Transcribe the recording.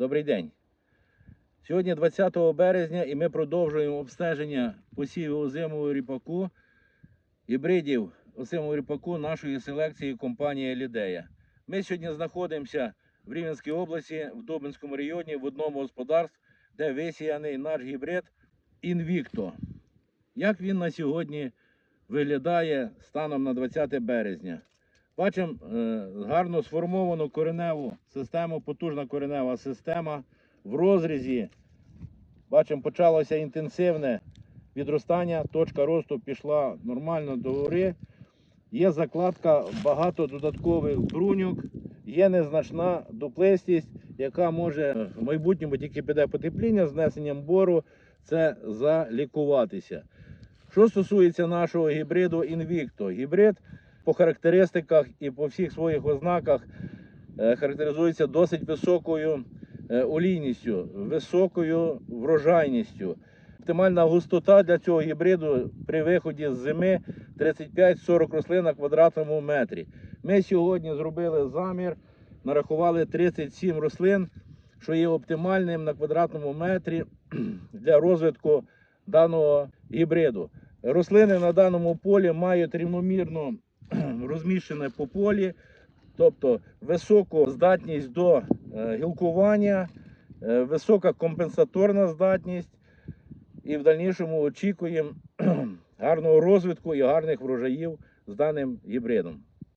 Добрий день. Сьогодні 20 березня і ми продовжуємо обстеження посіву озимого ріпаку гібридів озимого ріпаку нашої селекції компанії Лідея. Ми сьогодні знаходимося в Рівненській області, в Дубинському районі, в одному господарстві, де висіяний наш гібрид Інвікто. Як він на сьогодні виглядає станом на 20 березня? Бачимо е, гарно сформовану кореневу систему, потужна коренева система. В розрізі бачимо, почалося інтенсивне відростання, точка росту пішла нормально до гори. Є закладка, багато додаткових бруньок, є незначна дуплистість, яка може в майбутньому тільки піде потепління з внесенням бору, це залікуватися. Що стосується нашого гібриду Invicto, гібрид по характеристиках і по всіх своїх ознаках е, характеризується досить високою е, олійністю, високою врожайністю. Оптимальна густота для цього гібриду при виході з зими 35-40 рослин на квадратному метрі. Ми сьогодні зробили замір, нарахували 37 рослин, що є оптимальним на квадратному метрі для розвитку даного гібриду. Рослини на даному полі мають рівномірно розміщене по полі, тобто високу здатність до е, гілкування, е, висока компенсаторна здатність, і в дальнішому очікуємо гарного розвитку і гарних врожаїв з даним гібридом.